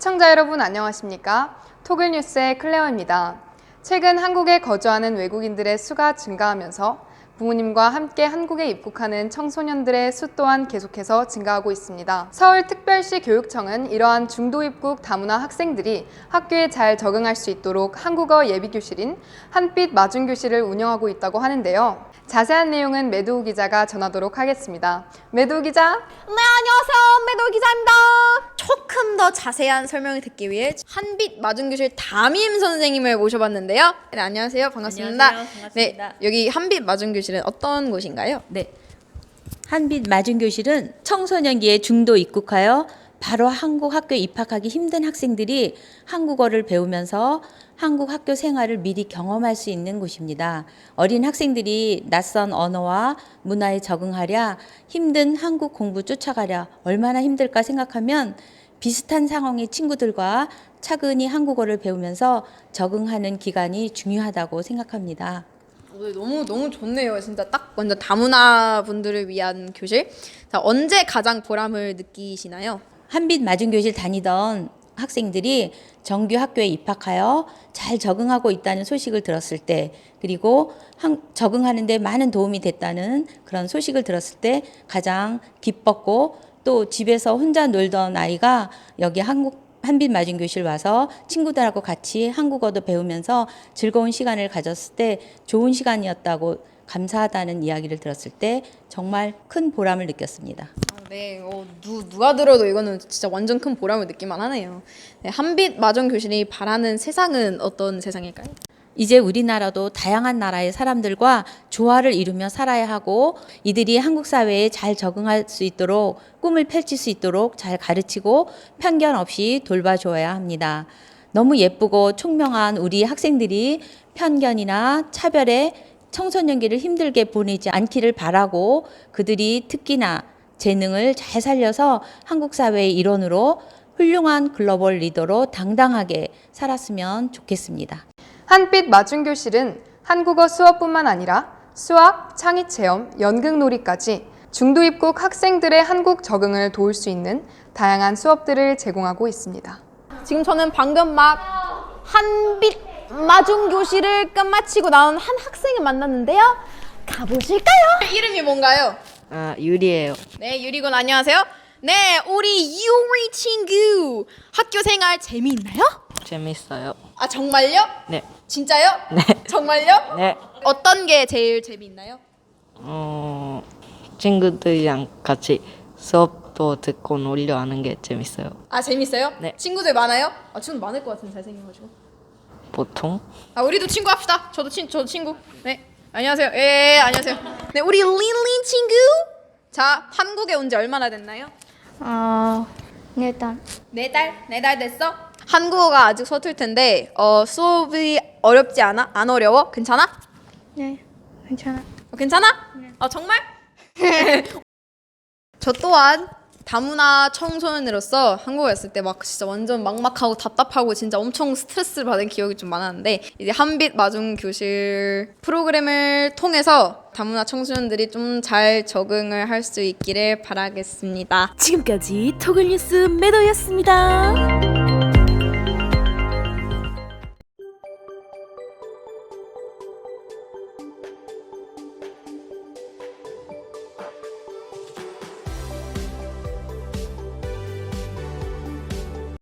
시청자 여러분 안녕하십니까? 토글뉴스의 클레어입니다. 최근 한국에 거주하는 외국인들의 수가 증가하면서 부모님과 함께 한국에 입국하는 청소년들의 수 또한 계속해서 증가하고 있습니다. 서울특별시 교육청은 이러한 중도 입국 다문화 학생들이 학교에 잘 적응할 수 있도록 한국어 예비교실인 한빛 마중교실을 운영하고 있다고 하는데요. 자세한 내용은 매도우 기자가 전하도록 하겠습니다. 매도우 기자. 네, 안녕하세요. 더 자세한 설명을 듣기 위해 한빛 마중교실 담임 선생님을 모셔봤는데요. 네, 안녕하세요. 반갑습니다. 안녕하세요. 반갑습니다. 네, 여기 한빛 마중교실은 어떤 곳인가요? 네. 한빛 마중교실은 청소년기에 중도 입국하여 바로 한국 학교에 입학하기 힘든 학생들이 한국어를 배우면서 한국 학교 생활을 미리 경험할 수 있는 곳입니다. 어린 학생들이 낯선 언어와 문화에 적응하랴 힘든 한국 공부 쫓아가랴 얼마나 힘들까 생각하면 비슷한 상황의 친구들과 차근히 한국어를 배우면서 적응하는 기간이 중요하다고 생각합니다. 오늘 너무 너무 좋네요. 진짜 딱 완전 다문화 분들을 위한 교실. 자, 언제 가장 보람을 느끼시나요? 한빛 마중교실 다니던 학생들이 정규 학교에 입학하여 잘 적응하고 있다는 소식을 들었을 때 그리고 한- 적응하는 데 많은 도움이 됐다는 그런 소식을 들었을 때 가장 기뻤고 또 집에서 혼자 놀던 아이가 여기 한국 한빛 마중교실 와서 친구들하고 같이 한국어도 배우면서 즐거운 시간을 가졌을 때 좋은 시간이었다고 감사하다는 이야기를 들었을 때 정말 큰 보람을 느꼈습니다. 아, 네, 어, 누, 누가 들어도 이거는 진짜 완전 큰 보람을 느끼만 하네요. 네, 한빛 마중교실이 바라는 세상은 어떤 세상일까요? 이제 우리나라도 다양한 나라의 사람들과 조화를 이루며 살아야 하고 이들이 한국 사회에 잘 적응할 수 있도록 꿈을 펼칠 수 있도록 잘 가르치고 편견 없이 돌봐줘야 합니다. 너무 예쁘고 총명한 우리 학생들이 편견이나 차별에 청소년기를 힘들게 보내지 않기를 바라고 그들이 특기나 재능을 잘 살려서 한국 사회의 일원으로 훌륭한 글로벌 리더로 당당하게 살았으면 좋겠습니다. 한빛 마중교실은 한국어 수업뿐만 아니라 수학, 창의체험, 연극놀이까지 중도 입국 학생들의 한국 적응을 도울 수 있는 다양한 수업들을 제공하고 있습니다. 지금 저는 방금 막 한빛 마중 교실을 끝마치고 나온 한 학생을 만났는데요. 가보실까요? 이름이 뭔가요? 아, 유리예요. 네, 유리군 안녕하세요. 네, 우리 유리 친구 학교 생활 재미있나요? 재밌어요. 아 정말요? 네. 진짜요? 네. 정말요? 네. 어떤 게 제일 재미있나요? 어, 친구들이랑 같이 수업도 듣고 놀려 하는 게 재밌어요. 아 재밌어요? 네. 친구들 많아요? 아 친구 많을 것 같은데 잘생겨가지고. 보통? 아 우리도 친구 합시다. 저도 친 저도 친구. 네. 안녕하세요. 예, 예 안녕하세요. 네 우리 린린 친구. 자 한국에 온 지 얼마나 됐나요? 어, 일단 네 달? 네 달 됐어? 한국어가 아직 서툴 텐데 어 수업이 어렵지 않아? 안 어려워? 괜찮아? 네 괜찮아. 어, 괜찮아? 아 정말? 저 또한 다문화 청소년으로서 한국에 왔을 때 막 진짜 완전 막막하고 답답하고 진짜 엄청 스트레스를 받은 기억이 좀 많았는데 이제 한빛 마중 교실 프로그램을 통해서 다문화 청소년들이 좀 잘 적응을 할 수 있기를 바라겠습니다. 지금까지 토글뉴스 매도였습니다.